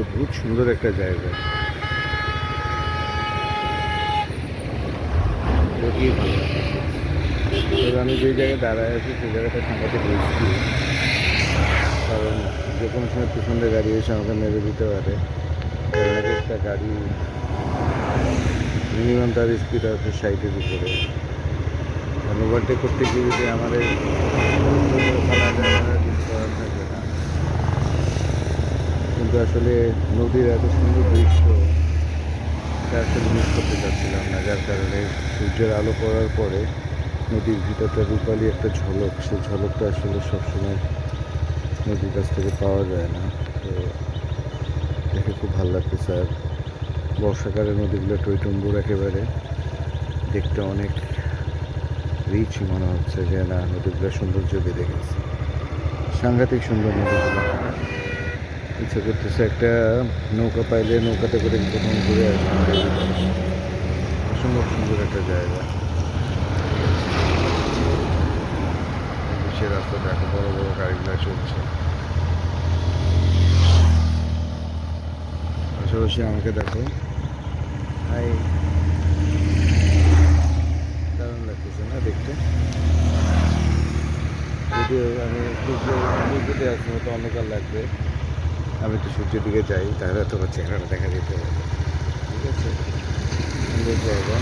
অদ্ভুত সুন্দর একটা জায়গা। আমি যে জায়গায় দাঁড়ায় আছি সেই জায়গাটা সাংঘাতিক রিস্কি কারণ যে কোনো সময় পিছনে গাড়ি এসে আমাকে মেরে দিতে পারে। একটা গাড়ি মিনিমাম তার স্পিড আছে সাইডের উপরে। ওভারটেক করতে গিয়ে যদি আমার এই ফেলা যায় আমার আর কিছু করার থাকবে না কিন্তু আসলে নদীর এত সুন্দর দৃশ্য, এটা আসলে মিস করতে চাচ্ছিলাম না। যার কারণে সূর্যের আলো পড়ার পরে নদীর ভিতরটা রূপালি একটা ঝলক সেই ঝলকটা আসলে সবসময় নদীর কাছ থেকে পাওয়া যায় না। তো দেখে খুব ভালো লাগতেছে আর বর্ষাকালে নদীগুলো টইটম্বুর একেবারে দেখতে অনেক রিচ মনে হচ্ছে যে, না নদীগুলো সৌন্দর্য বেড়ে গেছে। সাংঘাতিক সুন্দর নদীগুলো। ইচ্ছে করতেছে একটা নৌকা পাইলে নৌকাতে করে প্রথম ঘুরে আসা অসম্ভব সুন্দর একটা জায়গা। সে রাস্তা দেখো বড় বড় গাড়িগুলো চলছে। পাশাপাশি আমাকে দেখো। হাই। দারুণ লাগতেছে না দেখতে? যদিও আমি সূর্য সূর্যতে আসছি মতো অন্ধকার লাগবে। আমি একটু সূর্যের দিকে যাই, তাহলে তো আমার চেহারাটা দেখা যেতে হবে ঠিক আছে? সুন্দর জায়গা